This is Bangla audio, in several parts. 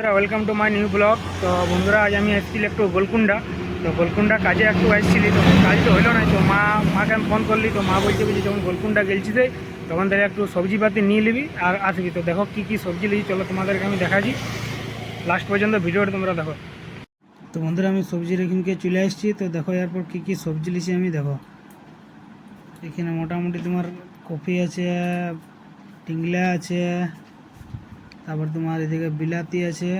বন্ধুরা welcome to my new blog তো বন্ধুরা, আজ আমি এসেছিলি একটু গোলকুন্ডা তো গোলকুন্ডা কাজে একটু এসেছিলি তো কাজ তো হলো না। তো মা, মাকে আমি ফোন করলি, তো মা বলছে বুঝি যখন গোলকুন্ডা গেলছি রে তখন তাহলে একটু সবজিপাতি নিয়ে নিবি আর আসবি। তো দেখো কী কী সবজি লিখি চলো তোমাদেরকে আমি দেখাচ্ছি। লাস্ট পর্যন্ত ভিডিওটা তোমরা দেখো। তো বন্ধুরা, আমি সবজি রেখিনকে চলে এসেছি তো দেখো এরপর কী কী সবজি লিছি আমি, দেখো। এখানে মোটামুটি তোমার কফি আছে, টিংলা আছে তারপর তোমার এদিকে বিলাতি আছে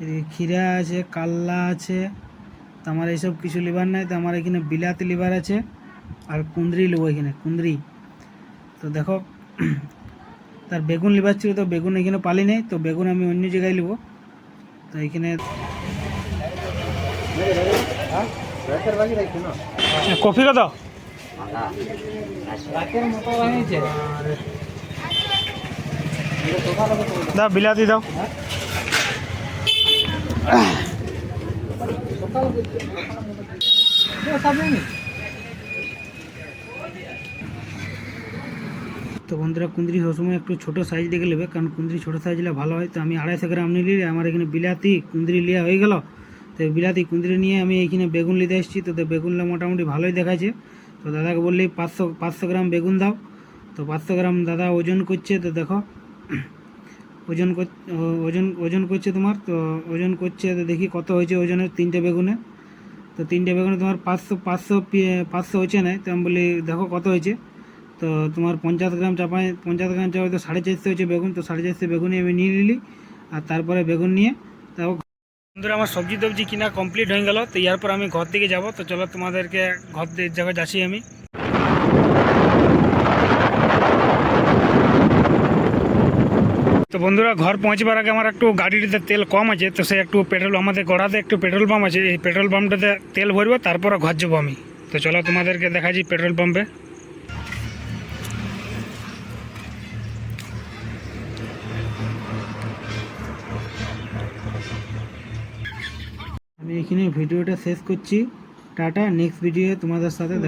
এদিকে ক্ষীরা আছে কাল্লা আছে। তো আমার এইসব কিছু লিভার নাই তো আমার এখানে বিলাতি লিভার আছে আর কুন্দ্রি নেব এখানে কুন্দ্রি তো দেখো তার বেগুন লিভার ছিল তো বেগুন এখানে পালি নেই তো বেগুন আমি অন্য জায়গায় নেব তো এখানে কফি কত দাও, বিলাতি দাও। তো বন্ধুরা কুন্দ্রি সবসময় একটু ছোটো সাইজ দেখে নেবে, কারণ কুন্দ্রি ছোটো সাইজ নিলে ভালো হয়। তো আমি আড়াইশো গ্রাম নিয়ে নিলে আমার এখানে বিলাতি কুন্দ্রি লিয়া হয়ে গেল। তো বিলাতি কুন্দ্রি নিয়ে আমি এখানে বেগুন নিতে এসেছি। তো বেগুনটা মোটামুটি ভালোই দেখাচ্ছে। তো দাদাকে বললি পাঁচশো পাঁচশো গ্রাম বেগুন দাও। তো পাঁচশো গ্রাম দাদা ওজন করছে, তো দেখো। ওজন ওজন ওজন করছে তোমার, তো ওজন করছে, তো দেখি কত হয়েছে ওজনের তিনটে বেগুনে। তো তিনটে বেগুনে তোমার পাঁচশো পাঁচশো পাঁচশো হচ্ছে না, তো আমি বলি দেখো কত হয়েছে। তো তোমার পঞ্চাশ গ্রাম চাপায়, পঞ্চাশ গ্রাম চাপায় তো সাড়ে চারশো হচ্ছে বেগুন, তো সাড়ে চারশো বেগুনই আমি নিয়ে নিলি, আর তারপরে বেগুন নিয়ে তাও বন্ধুরা, আমার সবজি টবজি কিনা কমপ্লিট হয়ে গেল, তো এরপর আমি ঘর দিকে যাব, তো চলো তোমাদেরকে ঘর জায়গায় যাচ্ছি আমি। তো বন্ধুরা, ঘর পৌঁছবার আগে আমার একটু গাড়িটিতে তেল কম আছে, তো সে একটু পেট্রোল আমাদের গড়াতে একটু পেট্রোল পাম্প আছে, এই পেট্রোল পাম্পটাতে তেল ভরবো, তারপরে ঘর যাব আমি। তো চলো তোমাদেরকে দেখাচ্ছি পেট্রোল পাম্পে আমি এখানে ভিডিওটা শেষ করছি। টাটা নেক্সট ভিডিও তোমাদের সাথে দেখা